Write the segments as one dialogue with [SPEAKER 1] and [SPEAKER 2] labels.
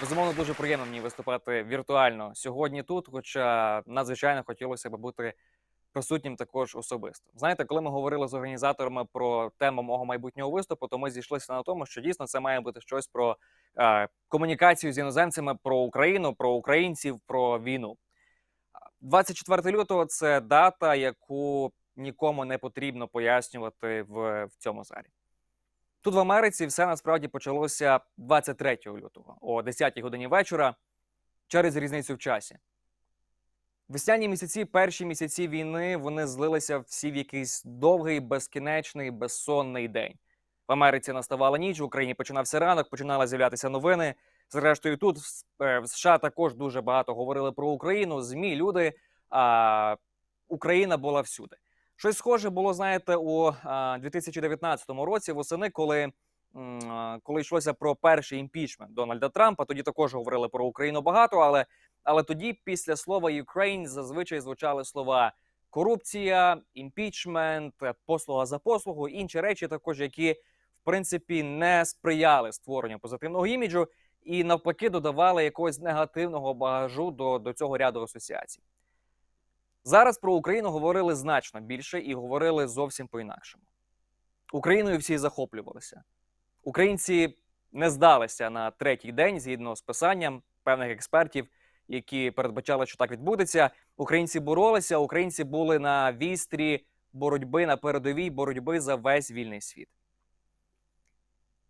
[SPEAKER 1] Безумовно, дуже приємно мені виступати віртуально сьогодні тут, хоча надзвичайно хотілося б бути присутнім також особисто. Знаєте, коли ми говорили з організаторами про тему мого майбутнього виступу, то ми зійшлися на тому, що дійсно це має бути щось про е, комунікацію з іноземцями, про Україну, про українців, про війну. 24 лютого це дата, яку нікому не потрібно пояснювати в, в цьому залі. Тут в Америці все насправді почалося 23 лютого о 10 годині вечора через різницю в часі. Весняні місяці, перші місяці війни, вони злилися всі в якийсь довгий, безкінечний, безсонний день. В Америці наставала ніч, в Україні починався ранок, починали з'являтися новини. Зрештою, тут в е, США також дуже багато говорили про Україну. ЗМІ, люди. А Україна була всюди. Щось схоже було, знаєте, у а, 2019 році, восени, коли, коли йшлося про перший імпічмент Дональда Трампа. Тоді також говорили про Україну багато, але, але тоді, після слова Ukraine, зазвичай звучали слова корупція, імпічмент, е, послуга за послугу, інші речі, також які в принципі не сприяли створенню позитивного іміджу і навпаки додавали якогось негативного багажу до, до цього ряду асоціацій. Зараз про Україну говорили значно більше і говорили зовсім по-інакшому. Україною всі захоплювалися. Українці не здалися на третій день згідно з писанням певних експертів, які передбачали, що так відбудеться. Українці боролися, українці були на вістрі боротьби на передовій боротьби за весь вільний світ.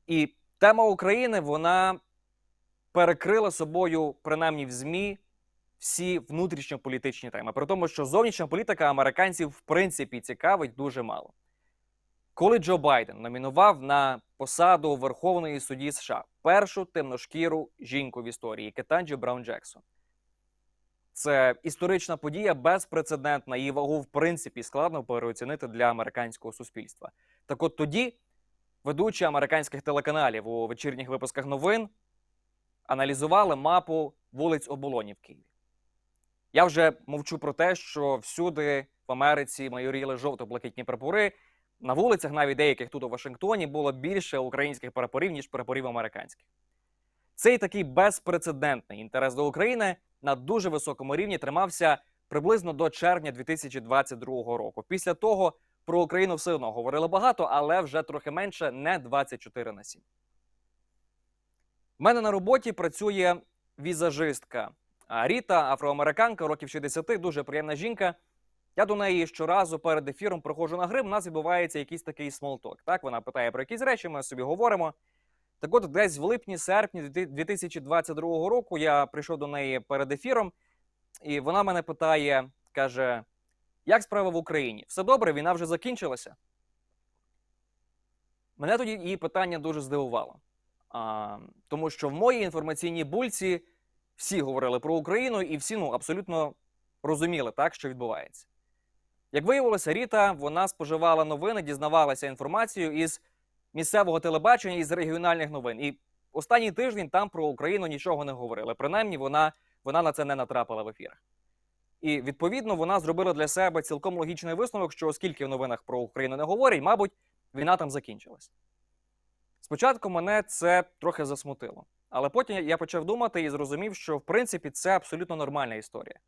[SPEAKER 1] І тема України вона перекрила собою, принаймні в ЗМІ, всі внутрішньополітичні теми. При тому, що зовнішня політика американців в принципі цікавить дуже мало. Коли Джо Байден номінував на посаду Верховної судді США першу темношкіру жінку в історії Кетанджі Браун Джексон. Це історична подія безпрецедентна. Її вагу в принципі складно переоцінити для американського суспільства. Так от тоді ведучі американських телеканалів у вечірніх випусках новин аналізували мапу вулиць Оболоні Києві. Я вже мовчу про те, що всюди в Америці майоріли жовто-блакитні прапори. На вулицях, навіть деяких тут у Вашингтоні, було більше українських прапорів, ніж прапорів американських. Цей такий безпрецедентний інтерес до України на дуже високому рівні тримався приблизно до червня 2022 року. Після того про Україну все одно говорили багато, але вже трохи менше, не 24 на 7. У мене на роботі працює візажистка Ріта, афроамериканка, років 60, дуже приємна жінка. Я до неї щоразу перед ефіром приходжу на грим, у нас відбувається якийсь такий смолток. Так, вона питає про якісь речі, ми собі говоримо. Так от, десь в липні-серпні 2022 року я прийшов до неї перед ефіром, і вона мене питає: каже: Як справа в Україні? Все добре, війна вже закінчилася. Мене тоді її питання дуже здивувало. А, тому що в моїй інформаційній бульці всі говорили про Україну, і всі ну, абсолютно розуміли, так, що відбувається. Як виявилося, Ріта вона споживала новини, дізнавалася інформацію із місцевого телебачення із регіональних новин. І останній тиждень там про Україну нічого не говорили. Принаймні, вона, вона на це не натрапила в ефірах. І відповідно вона зробила для себе цілком логічний висновок, що оскільки в новинах про Україну не говорять, мабуть, війна там закінчилась. Спочатку мене це трохи засмутило. Але потім я почав думати і зрозумів, що в принципі це абсолютно нормальна історія.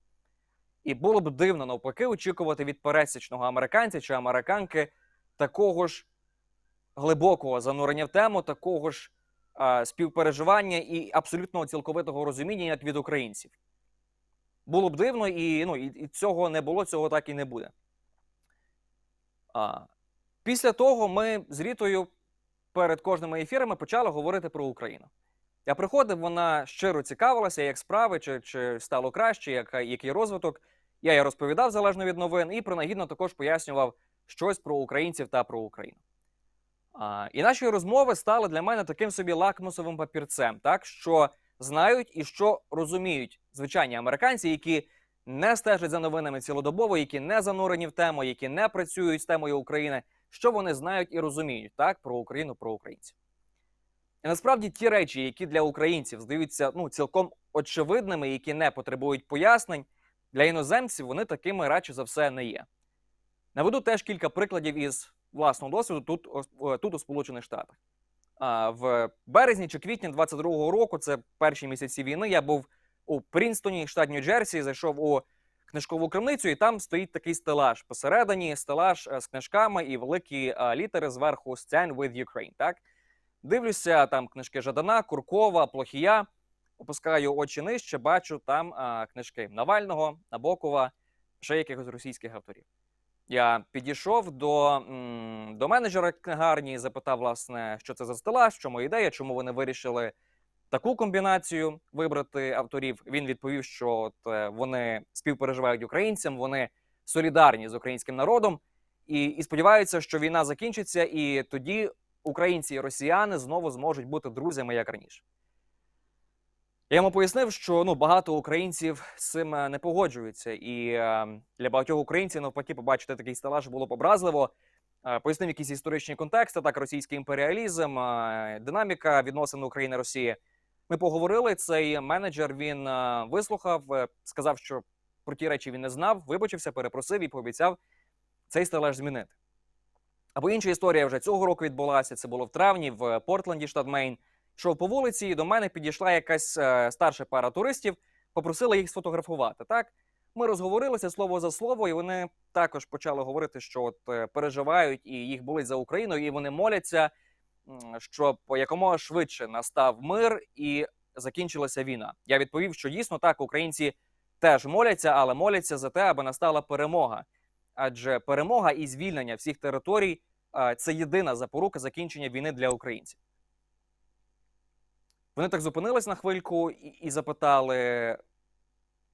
[SPEAKER 1] І було б дивно навпаки очікувати від пересічного американця чи американки такого ж глибокого занурення в тему, такого ж а, співпереживання і абсолютно цілковитого розуміння, як від українців. Було б дивно, і, ну, і, цього не було, цього так і не буде. А, після того ми з Рітою перед кожними ефірами почали говорити про Україну. Я приходив, вона щиро цікавилася, як справи, чи, чи стало краще, як, який розвиток. Я їй розповідав залежно від новин і принагідно також пояснював щось про українців та про Україну. А, і наші розмови стали для мене таким собі лакмусовим папірцем, так що знають і що розуміють звичайні американці, які не стежать за новинами цілодобово, які не занурені в тему, які не працюють з темою України, що вони знають і розуміють так про Україну, про українців. І насправді ті речі, які для українців здаються ну, цілком очевидними, які не потребують пояснень, для іноземців вони такими радше за все не є. Наведу теж кілька прикладів із власного досвіду тут, тут у Сполучених Штатах. В березні чи квітні 22-го року, це перші місяці війни. Я був у Прінстоні, штат Нью-Джерсі, зайшов у книжкову крамницю, і там стоїть такий стелаж. Посередині стелаж е, з книжками і великі е, літери зверху Stand with Ukraine. Так дивлюся, там книжки Жадана, Куркова, Плохія. Опускаю очі нижче, бачу там а, книжки Навального, Набокова, ще якихось російських авторів. Я підійшов до, до менеджера книгарні запитав, власне, що це за стелаж, в чому ідея, чому вони вирішили таку комбінацію вибрати авторів. Він відповів, що от, е, вони співпереживають українцям, вони солідарні з українським народом, і, і сподіваються, що війна закінчиться, і тоді українці і росіяни знову зможуть бути друзями як раніше. Я йому пояснив, що ну багато українців з цим е, не погоджуються, і е, для багатьох українців навпаки побачити такий стелаж було б образливо. Е, пояснив якісь історичні контексти, так російський імперіалізм, е, динаміка відносин України Росії. Ми поговорили. Цей менеджер він е, вислухав, е, сказав, що про ті речі він не знав, вибачився, перепросив і пообіцяв цей стелаж змінити. Або інша історія вже цього року відбулася. Це було в травні в Портленді, штат Мейн. Йшов по вулиці, і до мене підійшла якась е, старша пара туристів, попросила їх сфотографувати. Так ми розговорилися слово за слово, і вони також почали говорити, що от е, переживають і їх болить за Україну, і вони моляться, щоб якомога швидше настав мир і закінчилася війна. Я відповів, що дійсно так, українці теж моляться, але моляться за те, аби настала перемога. Адже перемога і звільнення всіх територій е, це єдина запорука закінчення війни для українців. Вони так зупинились на хвильку і, і запитали: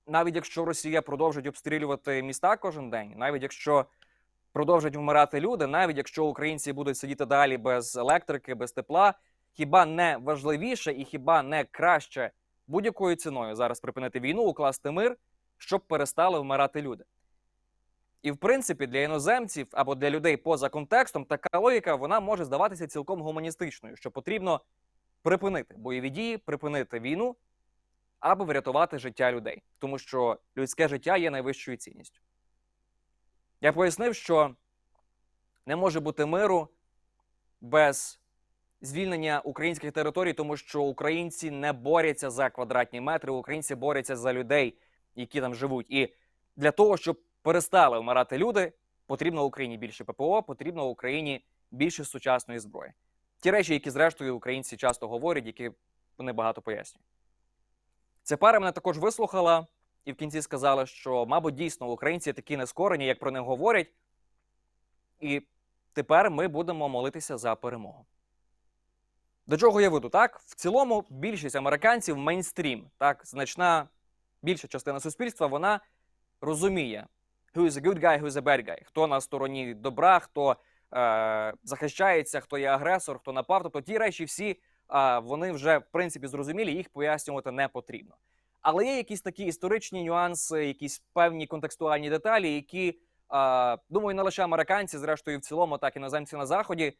[SPEAKER 1] навіть якщо Росія продовжить обстрілювати міста кожен день, навіть якщо продовжать вмирати люди, навіть якщо українці будуть сидіти далі без електрики, без тепла, хіба не важливіше і хіба не краще будь-якою ціною зараз припинити війну, укласти мир, щоб перестали вмирати люди? І в принципі, для іноземців або для людей поза контекстом така логіка вона може здаватися цілком гуманістичною, що потрібно припинити бойові дії, припинити війну, аби врятувати життя людей, тому що людське життя є найвищою цінністю. Я пояснив, що не може бути миру без звільнення українських територій, тому що українці не борються за квадратні метри, українці борються за людей, які там живуть. І для того, щоб перестали вмирати люди, потрібно Україні більше ППО, потрібно Україні більше сучасної зброї. Ті речі, які зрештою українці часто говорять, які вони багато пояснюють. Ця пара мене також вислухала і в кінці сказала, що, мабуть, дійсно українці такі нескорені, як про них говорять, і тепер ми будемо молитися за перемогу. До чого я веду? Так, в цілому, більшість американців мейнстрім, так, значна більша частина суспільства, вона розуміє, who is a good guy, who is a bad guy, хто на стороні добра, хто е, захищається, хто є агресор, хто напав. Тобто ті речі всі е, вони вже в принципі зрозумілі, їх пояснювати не потрібно. Але є якісь такі історичні нюанси, якісь певні контекстуальні деталі, які, е, думаю, не лише американці, зрештою, в цілому, так і іноземці на заході